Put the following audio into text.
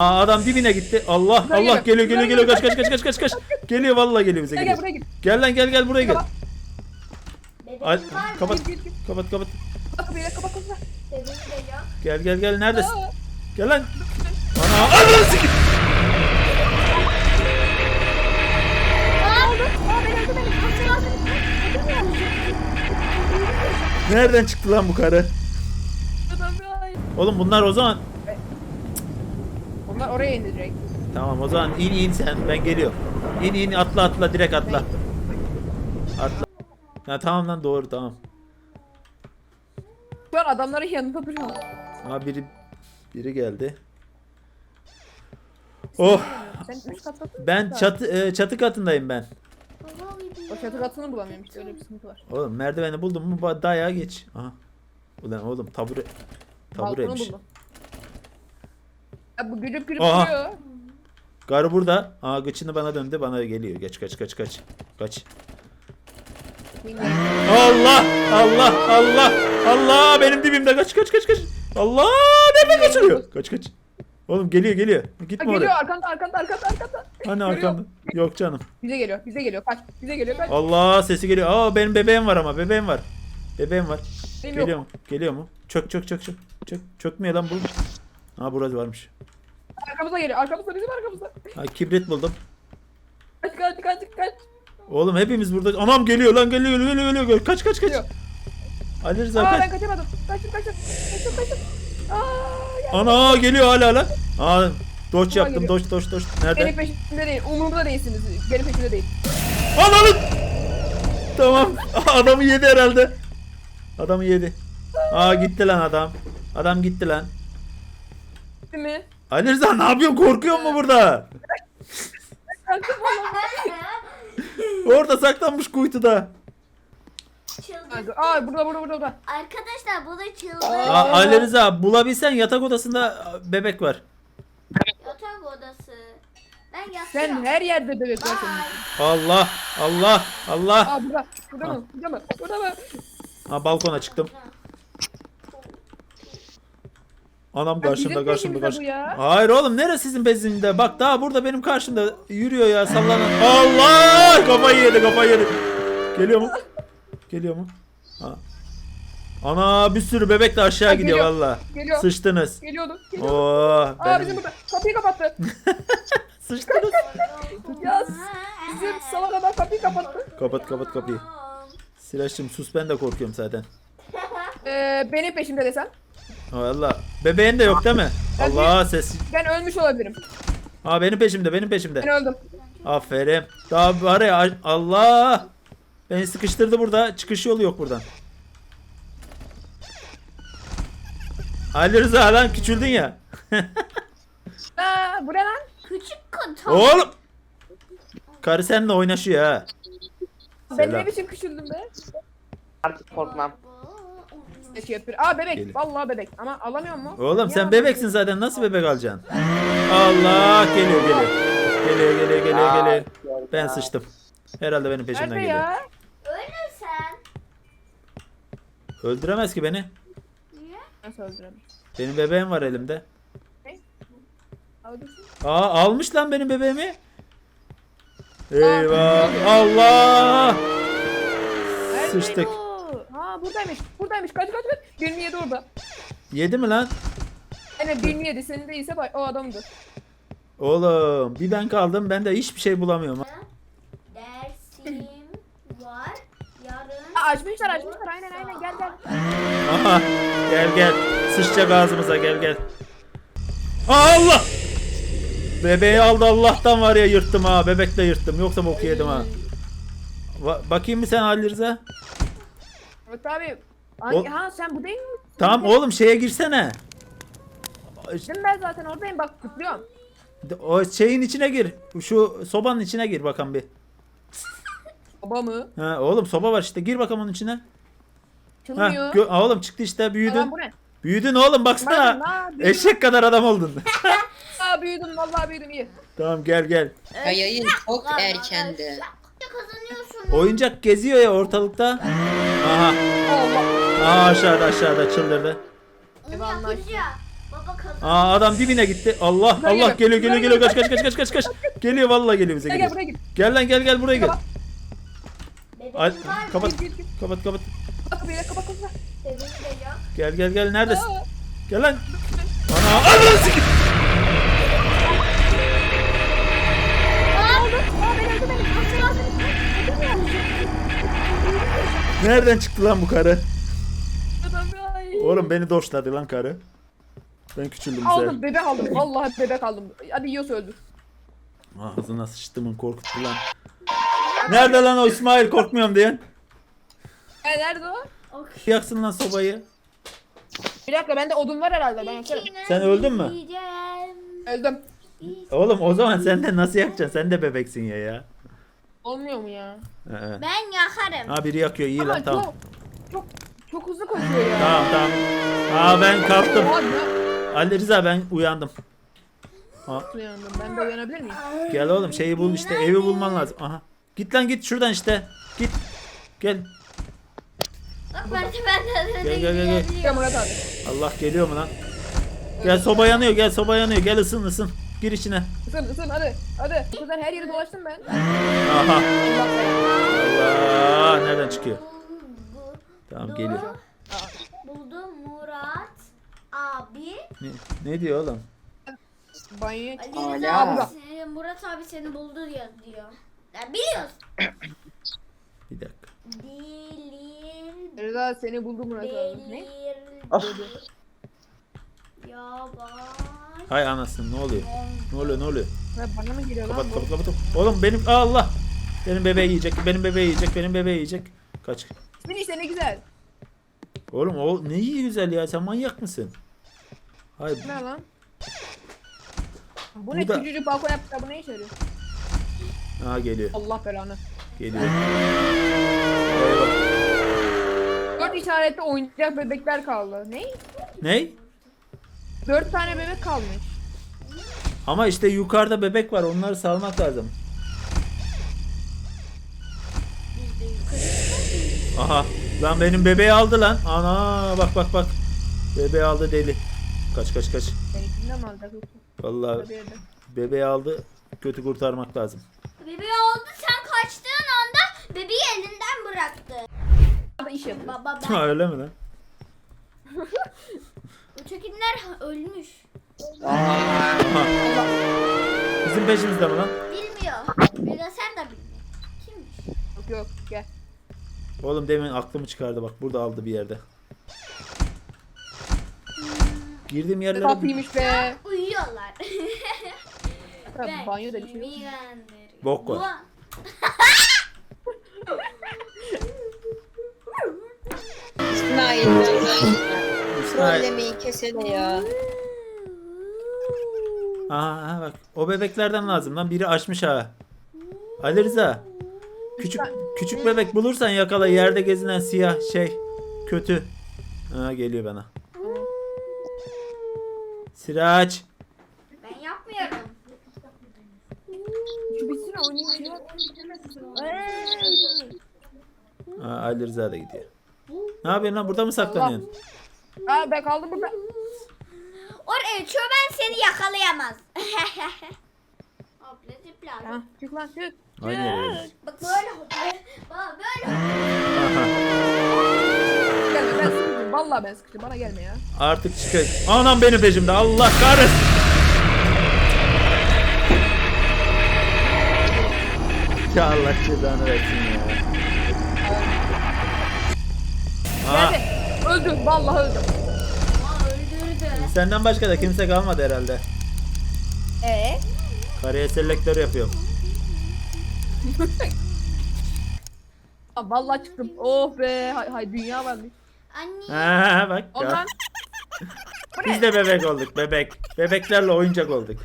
Aa, adam dibine gitti. Allah Buraya Allah gel. geliyor geliyor geliyor kaç kaç kaç kaç kaç kaç. Geliyor vallahi geliyor bize Gel gel geliyor. buraya git. Gel lan gel gel buraya gel. Bebeğim Ay, var mı? kapat Gir, gir, gir. kapat kapat. Kapat kapat. Bebeğim de yok. Gel gel gel neredesin? Aa, Gel lan. Ana ananı sikeyim. Aa, aa beni. Nereden çıktı lan bu karı? adam. Oğlum bunlar o zaman Onlar oraya indirecek. Tamam o zaman in in sen ben geliyorum. İn in atla atla direkt atla. Atla. Ha tamam lan doğru tamam. Şu an adamların yanında duruyor. Ha biri biri geldi. Oh Sen üst kattasın. ben çatı e, çatı katındayım ben. O çatı katını bulamıyorum işte öyle bir sıkıntı var. Oğlum merdiveni buldum mu ba- dayağa geç. Aha. Ulan oğlum tabure Balkonu tabureymiş. buldum. Ya bu gülüp gülüp Aha. duruyor. Garı burada. Aa gıçını bana döndü bana geliyor. Geç kaç kaç kaç. Kaç. Allah Allah Allah Allah benim dibimde kaç kaç kaç kaç. Allah nereden kaçırıyor? Kaç kaç. Oğlum geliyor geliyor. Ha, Gitme geliyor oraya. arkanda arkanda arkanda arkanda. Hani Geliyor. arkamda. Yok canım. Bize geliyor bize geliyor kaç bize geliyor kaç. Allah sesi geliyor. Aa benim bebeğim var ama bebeğim var. Bebeğim var. Benim Geliyor yok. mu? Geliyor mu? Çök çök çök çök. Çök. Çökmüyor lan bu. Ha burası varmış. Arkamıza geliyor arkamızda bizim arkamızda. Ha kibrit buldum. Kaç kaç kaç kaç. Oğlum hepimiz burada. Anam geliyor lan geliyor geliyor geliyor. geliyor. Kaç kaç kaç. Geliyor. Ali Rıza Aa kaç. ben kaçamadım. Kaçtım kaçtım. Kaçtım kaçtım. Aa. Ana geliyor hala lan. Aa doç yaptım geliyor. doç doç doç. Benim Nerede? peşimde değil. Umurumda değilsiniz. Benim peşimde değil. Ananı. Tamam. Adamı yedi herhalde. Adamı yedi. Aa gitti lan adam. Adam gitti lan. Mi? Ali Rıza ne yapıyorsun? Korkuyor mu burada? Orada saklanmış kuytuda. çılgın. Aa burada burada burada. burada. Arkadaşlar bu da çılgın. Aa, Ali Rıza bulabilsen yatak odasında bebek var. Yatak odası. Ben Sen yatıyorum. her yerde bebek var senin. Allah Allah Allah. Aa burada. Burada mı? Burada mı? Burada mı? Ha balkona çıktım. Anam karşımda karşımda karşımda. Hayır oğlum neresi sizin peşinde? Bak daha burada benim karşımda yürüyor ya sallanan. Allah! Kafayı yedi kafayı yedi. Geliyor mu? Geliyor mu? Ha. Ana bir sürü bebek de aşağı gidiyor geliyor. valla. Geliyor. Sıçtınız. Geliyordu. Geliyordu. Oo, Aa ben... bizim burada. Kapıyı kapattı. Sıçtınız. ya bizim salak adam kapıyı kapattı. Kapat kapat kapıyı. Silahşım sus ben de korkuyorum zaten. Ee, benim peşimde desem. Valla. Bebeğin de yok değil mi? Ben Allah ses. Ben ölmüş olabilirim. Aa benim peşimde benim peşimde. Ben öldüm. Aferin. Daha var ya Allah. Beni sıkıştırdı burada. Çıkış yolu yok buradan. Ali Rıza lan küçüldün ya. Aa bu ne lan? Küçük kutu. Oğlum. Karı seninle oynaşıyor ha. Ben Selam. ne biçim küçüldüm be? Artık korkmam. Peki yapıyor. Aa bebek. Gelin. Vallahi bebek. Ama alamıyor mu? Oğlum sen Ya, bebeksin zaten nasıl bebek alacaksın? Allah geliyor geliyor. Geliyor geliyor geliyor Aa, geliyor. Ben ya. sıçtım. Herhalde benim peşimden Nerede geliyor. ya? Ölürsen. Öldüremez ki beni. Niye? Nasıl öldüremiş? Benim bebeğim var elimde. Öldürsün. Aa almış lan benim bebeğimi. Eyvah. Allah. Sıçtık. Ha buradaymış. Buradaymış. Kaç kaç kaç. 27 orada. Yedi mi lan? Yani 27 senin değilse bak o adamdı. Oğlum bir ben kaldım ben de hiçbir şey bulamıyorum. Dersim var. Yarın. Aa, açmışlar açmışlar aynen aynen gel gel. Aha gel gel sıçacak ağzımıza gel gel. Allah! Bebeği aldı Allah'tan var ya yırttım ha bebekle yırttım yoksa boku yedim ha. Va- bakayım mı sen Ali Rıza? Evet abi. Hangi, O- ha sen bu değil mi? Tamam oğlum şeye girsene. Gittim ben zaten oradayım bak tıklıyorum. O şeyin içine gir. Şu sobanın içine gir bakalım bir. Baba mı? Ha, oğlum soba var işte gir bakalım onun içine. Ha, Çılmıyor. gö- Aa, oğlum çıktı işte Lan büyüdün. bu ne? Büyüdün oğlum baksana. Ha, büyüdüm. Eşek kadar adam oldun. Aa büyüdüm vallahi büyüdüm iyi. tamam gel gel. Ya yayın çok erkendi. Kazanıyorsun. Oyuncak geziyor ya ortalıkta. Aha. Aa aşağıda aşağıda çıldırdı. Onu Eyvallah. yapınca baba. Aa adam dibine gitti. Allah Buraya Allah gel. geliyor geliyor Buraya geliyor kaç kaç kaç kaç kaç kaç. Geliyor vallahi geliyor bize Gel gel geliyor. buraya git. Gel lan gel gel buraya gel. Bebeğim var kapat git. kapat kapat. Kapat kapıyı kapat kapıyı. Bebeğim de yok. Gel gel gel neredesin? Aa. Gel lan. Ana ananı sikeyim. Nereden çıktı lan bu karı? Oğlum beni doşladı lan karı. Ben küçüldüm Aldım güzel. bebek aldım. Vallahi bebek aldım. Hadi yiyorsa öldür. Ağzına sıçtımın korkuttu lan. Nerede lan o İsmail korkmuyorum diyen? E nerede o? Yaksın lan sobayı. Bir dakika bende odun var herhalde ben yakarım. Sen öldün mü? Öldüm. Oğlum o zaman sen de nasıl yakacaksın? Sen de bebeksin ya ya. Olmuyor mu ya? Ee. Ben yakarım. Ha biri yakıyor iyi Ama lan tamam. çok çok çok hızlı koşuyor ya. Tamam tamam. Aa ben ne- Ali Rıza ben uyandım. Ha, Uyandım. Ben de uyanabilir miyim? gel oğlum şeyi bul işte evi bulman lazım. Aha. Git lan git şuradan işte. Git. Gel. Bak ben de ben de Gel, gel, gel, gel. Gel Murat abi. Allah geliyor mu lan? Gel soba yanıyor gel soba yanıyor gel ısın ısın. Gir içine. Isın ısın hadi. Hadi. Bu kadar her yeri dolaştım ben. Aha. Allah nereden çıkıyor? Tamam geliyor. Buldum Murat abi. Ne, ne diyor oğlum? Banyoya Ali. Rıza abi Abla. seni- Murat abi seni buldu ya diyor. Ya biliyoruz. Bir dakika. Dilin Rıza seni buldu Murat abi. Ne? belir yavaş. Hay anasını ne oluyor? Ne oluyor ne oluyor? Ha, bana mı geliyor lan Kapat bu? kapat kapat. Oğlum benim Allah. Benim bebeği yiyecek. Benim bebeği yiyecek. Benim bebeği yiyecek. Kaç. Senin işte ne güzel. Oğlum o ne iyi güzel ya. Sen manyak mısın? Hayır. Ne lan? Bu ne da- küçücük balkon yaptılar bu ne işe yarıyor? Aa geliyor. Allah belanı. Geliyor. Eyvah. Dört işaretli oyuncak bebekler kaldı. Ne? Ne? Dört tane bebek kalmış. Ama işte yukarıda bebek var. Onları salmak lazım. Aha. Lan benim bebeği aldı lan. Ana bak bak bak. Bebeği aldı deli. Kaç kaç kaç. Benimkinden mi alacak yoksa? Vallahi bebeği aldı. Kötü kurtarmak lazım. Bebeği oldu sen kaçtığın anda bebeği elinden bıraktı. Burada iş yapıyor. Baba ben Ha öyle mi lan? ötekiler ölmüş. Bizim peşimizde mi lan? Bilmiyor. Bir de sen de bilmiyor. Kimmiş? Yok yok gel. Oğlum demin aklımı çıkardı bak burada aldı bir yerde. Girdiğim yerlere Tatlıymış be. Uyuyorlar. Ha, banyoda bir şey yok. Bok var. Ulan. Trollemeyi kesene ya. Aha, aha bak o bebeklerden lazım lan biri açmış ha. Ali Rıza. Küçük küçük bebek bulursan yakala yerde gezinen siyah şey kötü. Ha geliyor bana. Siraç. Ben yapmıyorum. Şu bitsin ya. Ha, Ali Rıza da gidiyor. Ne yapıyorsun lan burada mı saklanıyorsun? Aa ben kaldım burada. Oraya çömen seni yakalayamaz. Hopla zıpla. Ha, çık lan çık. Aynı yere geliyor. Bak böyle hopla. Bak böyle. Gelme ben sıkıcım. Vallahi ben sıkıcım. Bana gelme ya. Artık çıkıyor. Anam benim peşimde Allah kahretsin. Ya Allah cezanı versin ya. Aa, Geldi. Öldü. Vallahi öldü. Aa öldürdü. senden başka da kimse kalmadı herhalde. Ee? Kariyer selektör yapıyorum. Aa, vallahi çıktım. Oh be. Hay, hay dünya varmış. Anne. Ha bak. ya. Ondan Biz de bebek olduk bebek. Bebeklerle oyuncak olduk.